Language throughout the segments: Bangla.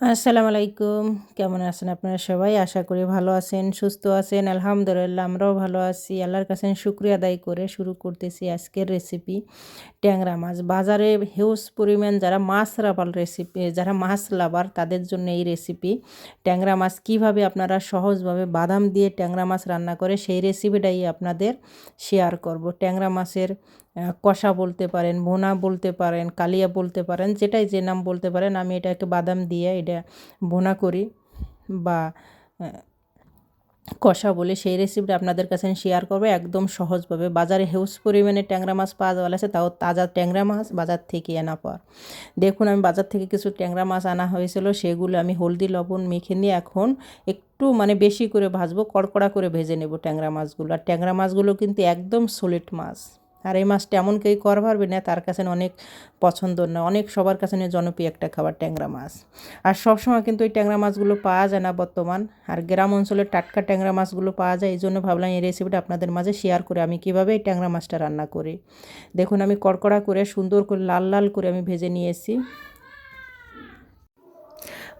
আসসালামু আলাইকুম কেমন আছেন আপনারা সবাই? আশা করি ভালো আছেন, সুস্থ আছেন। আলহামদুলিল্লাহ, আমরাও ভালো আছি। আল্লাহর কাছে শুক্রিয়া আদায় করে শুরু করতেছি আজকের রেসিপি ট্যাংরা মাছ। বাজারে হিউজ পরিমাণ যারা মাছ লাভার রেসিপি যারা মাছ লাভার তাদের জন্য এই রেসিপি ট্যাংরা মাছ কীভাবে আপনারা সহজভাবে বাদাম দিয়ে ট্যাংরা মাছ রান্না করে, সেই রেসিপিটাই আপনাদের শেয়ার করব। ট্যাংরা মাছের কষা বলতে পারেন, ভোনা বলতে পারেন, কালিয়া বলতে পারেন, যেটাই যে নাম বলতে পারেন, আমি এটাকে বাদাম দিয়ে এটা ভোনা করি বা কষা বলে সেই রেসিপিটা আপনাদের কাছে আমি শেয়ার করব একদম সহজভাবে। বাজারে হেউজ পরিমাণে ট্যাংরা মাছ পাওয়া যাওয়া আছে তাও তাজা ট্যাংরা মাছ বাজার থেকে আনা পাওয়ার দেখুন, আমি বাজার থেকে কিছু ট্যাংরা মাছ আনা হয়েছিল, সেগুলো আমি হলদি, লবণ মেখে নিয়ে এখন একটু মানে বেশি করে ভাজবো, কড়কড়া করে ভেজে নেব ট্যাংরা মাছগুলো। আর ট্যাংরা মাছগুলো কিন্তু একদম সলিড মাছ। আর এই মাছটা এমন কেউ কর পারবে না, তার কাছে অনেক পছন্দ না অনেক সবার কাছে জনপ্রিয় একটা খাবার, ট্যাংরা মাছ। আর সবসময় কিন্তু এই ট্যাংরা মাছগুলো পাওয়া যায় না বর্তমান। আর গ্রাম অঞ্চলে টাটকা ট্যাংরা মাছগুলো পাওয়া যায়, এই জন্য ভাবলাম এই রেসিপিটা আপনাদের মাঝে শেয়ার করে আমি কীভাবে এই ট্যাংরা মাছটা রান্না করি। দেখুন, আমি কড়কড়া করে সুন্দর করে লাল লাল করে আমি ভেজে নিয়েছি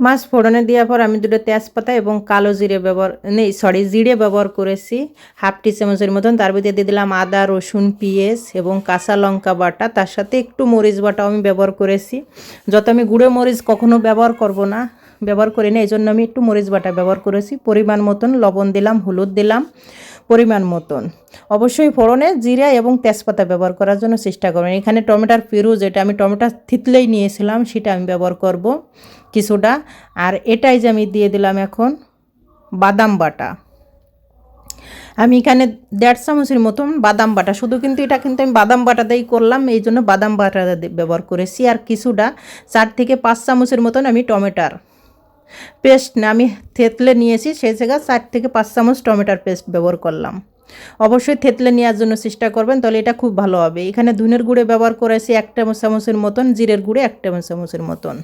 মাছ ফোড়নে দেওয়ার পর আমি দুটো তেজপাতা এবং কালো জিরে ব্যবহার নেই সরি জিরে ব্যবহার করেছি। হাফ টি চামচের মতন। তার ভিতরে দিয়ে দিলাম আদা, রসুন, পিঁয়াজ এবং কাঁচা লঙ্কা বাটা। তার সাথে একটু মরিচ বাটাও আমি ব্যবহার করেছি। যত আমি গুঁড়ো মরিচ কখনো ব্যবহার করব না, ব্যবহার করি না এই জন্য আমি একটু মরিচ বাটা ব্যবহার করেছি। পরিমাণ মতন লবণ দিলাম, হলুদ দিলাম। পরিমাণ মতন। অবশ্যই ফোড়নে, জিরা এবং তেজপাতা ব্যবহার করার জন্য চেষ্টা করবেন। এখানে টমেটোর পিরু যেটা আমি টমেটো থিতলেই নিয়েছিলাম, সেটা আমি ব্যবহার করব কিছুটা। আর এটাই যে আমি দিয়ে দিলাম এখন বাদাম বাটা। আমি এখানে দেড় চামচের মতন বাদাম বাটা। শুধু কিন্তু এটা কিন্তু আমি বাদাম বাটাতেই করলাম এই জন্য বাদাম বাটা ব্যবহার করেছি। আর কিছুটা, চার থেকে পাঁচ চামচের মতন আমি টমেটার পেস্ট আমি থেতলে নিয়েছি, সেই জায়গায় চার থেকে পাঁচ চামচ টমেটোর পেস্ট ব্যবহার করলাম। অবশ্যই থেতলে নেওয়ার জন্য চেষ্টা করবেন, তাহলে এটা খুব ভালো হবে। এখানে ধুনের গুঁড়ে ব্যবহার করেছি এক টেবিল চামচের মতন, জিরের গুঁড়ে এক টেবিল চামচের মতন।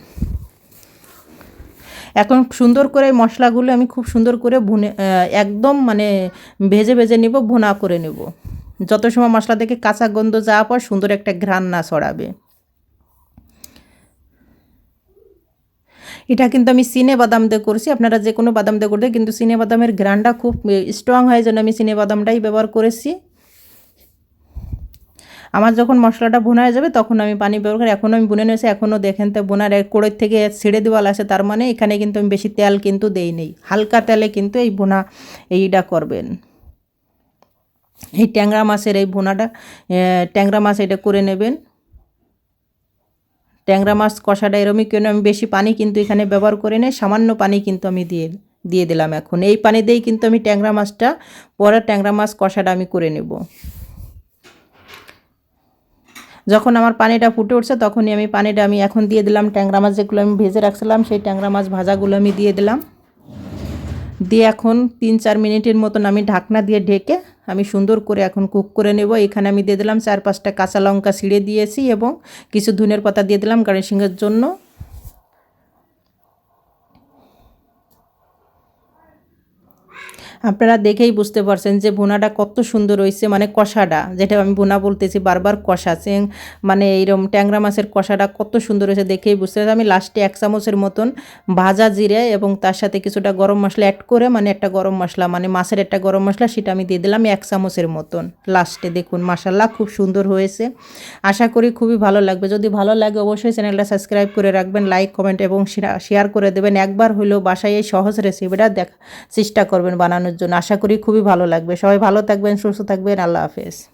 এখন সুন্দর করে মশলাগুলো আমি খুব সুন্দর করে ভুনে একদম মানে ভেজে ভেজে নিব, ভুনা করে নেব। যত সময় মশলা থেকে কাঁচা গন্ধ যাওয়ার পর সুন্দর একটা ঘ্রাণ না ছড়াবে। এটা কিন্তু আমি সিনে বাদাম দিয়ে করছি। আপনারা যে কোনো বাদাম দিয়ে করতে কিন্তু সিনে বাদামের গ্রানটা খুব স্ট্রং হয় জন্য আমি সিনে বাদামটাই ব্যবহার করেছি। আমার যখন মশলাটা বোনা হয়ে যাবে তখন আমি পানি ব্যবহার করি। এখনও আমি বুনে নিয়েছি এখনও দেখেন তো বোনার কোড়ের থেকে ছেড়ে দেওয়াল আছে, তার মানে এখানে কিন্তু আমি বেশি তেল কিন্তু দেই নেই। হালকা তেলে কিন্তু এই বোনা এইটা করবেন। এই ট্যাংরা মাছের এই বোনাটা ট্যাংরা মাছ এটা করে নেবেন। ট্যাংরা মাছ কষাটা এরমই, কেন আমি বেশি পানি কিন্তু এখানে ব্যবহার করে নেই, সামান্য পানি কিন্তু আমি দিয়ে দিয়ে দিলাম এখন। এই পানি দিয়েই কিন্তু আমি ট্যাংরা মাছটা, পরে ট্যাংরা মাছ কষাটা আমি করে নেব। যখন আমার পানিটা ফুটে উঠছে, তখনই আমি পানিটা আমি এখন দিয়ে দিলাম, ট্যাংরা মাছ যেগুলো আমি ভেজে রাখছিলাম, সেই ট্যাংরা মাছ ভাজাগুলো আমি দিয়ে দিলাম। দিয়ে এখন তিন চার মিনিটের মতন আমি ঢাকনা দিয়ে ঢেকে আমি সুন্দর করে এখন কুক করে নেব। এখানে আমি দিয়ে দিলাম চার পাঁচটা কাঁচা লঙ্কা ছিঁড়ে দিয়েছি এবং কিছু ধুনের পাতা দিয়ে দিলাম গার্নিশিংয়ের জন্য। আপনারা দেখেই বুঝতে পারছেন যে বোনাটা কত সুন্দর হয়েছে মানে কষাটা। যেটা আমি বোনা বলতেছি, বারবার কষা। চেং মানে এইরকম ট্যাংরা মাছের কষাটা কত সুন্দর হয়েছে, দেখেই বুঝতে পারছি আমি লাস্টে এক চামচের মতন ভাজা জিরে এবং তার সাথে কিছুটা গরম মশলা অ্যাড করে মানে একটা গরম মশলা মানে মাছের একটা গরম মশলা, সেটা আমি দিয়ে দিলাম এক চামচের মতন। লাস্টে দেখুন মাসাল্লাহ খুব সুন্দর হয়েছে। আশা করি খুবই ভালো লাগবে। যদি ভালো লাগে অবশ্যই চ্যানেলটা সাবস্ক্রাইব করে রাখবেন লাইক কমেন্ট এবং শেয়ার করে দেবেন। একবার হলেও বাসায় এই সহজ রেসিপিটা দেখ চেষ্টা করবেন বানানোর জন্য। আশা করি খুবই ভালো লাগবে। সবাই ভালো থাকবেন সুস্থ থাকবেন। আল্লাহ হাফেজ।